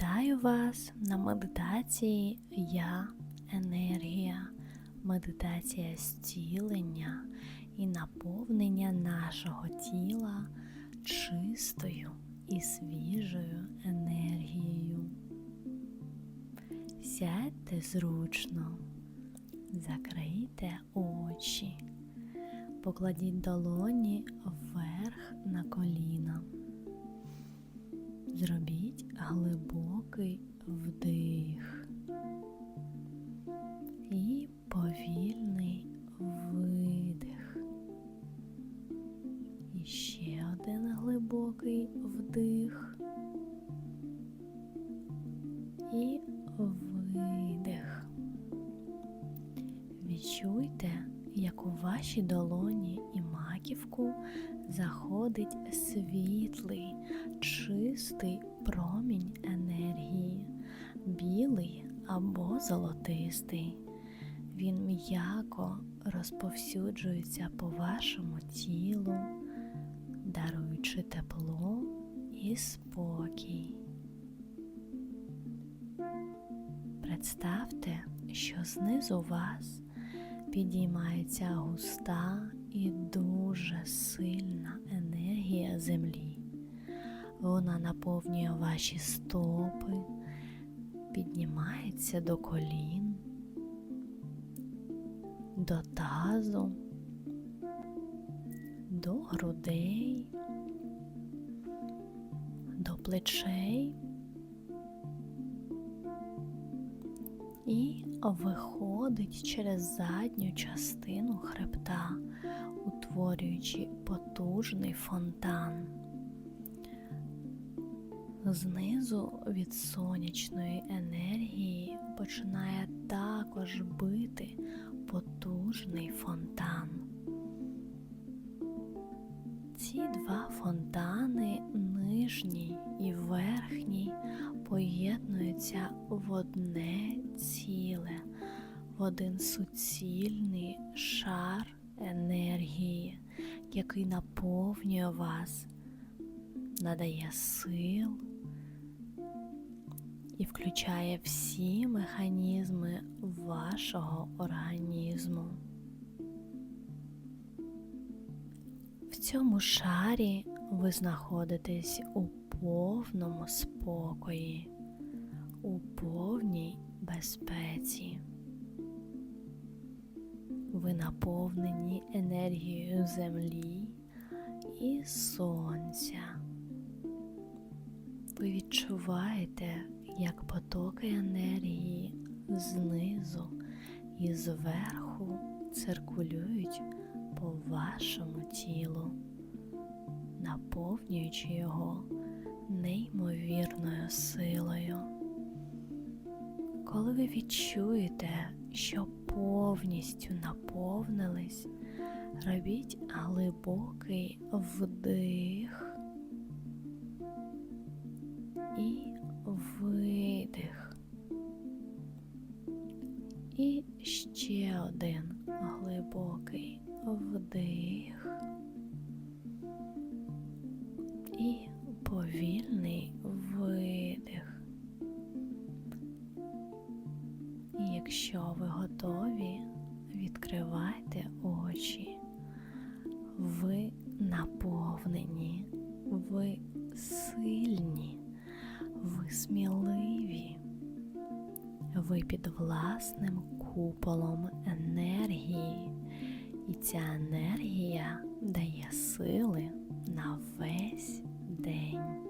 Вітаю вас на медитації Я енергія, медитація зцілення і наповнення нашого тіла чистою і свіжою енергією. Сядьте зручно, закрийте очі, покладіть долоні вверх на коліна. Зробіть глибокий вдих і повільний видих. І ще один глибокий вдих і видих. Відчуйте, як у ваші долоні і маківку заходить світлий, чистий промінь енергії, білий або золотистий. Він м'яко розповсюджується по вашому тілу, даруючи тепло і спокій. Представте, що знизу вас підіймається густа і дуже сильна енергія землі. Вона наповнює ваші стопи, піднімається до колін, до тазу, до грудей, до плечей і виходить через задню частину хребта, утворюючи потужний фонтан. Знизу від сонячної енергії починає також бити потужний фонтан. Ці два фонтани, нижній і верхній, поєднуються в одне ціле, в один суцільний шар енергії, який наповнює вас, надає сил і включає всі механізми вашого організму. В цьому шарі ви знаходитесь у повному спокої, у повній безпеці. Наповнені енергією землі і сонця. Ви відчуваєте, як потоки енергії знизу і зверху циркулюють по вашому тілу, наповнюючи його неймовірною силою. Коли ви відчуєте, що повністю наповнились, робіть глибокий вдих і видих. І ще один глибокий вдих і Якщо ви готові, відкривайте очі, ви наповнені, ви сильні, ви сміливі, ви під власним куполом енергії, і ця енергія дає сили на весь день.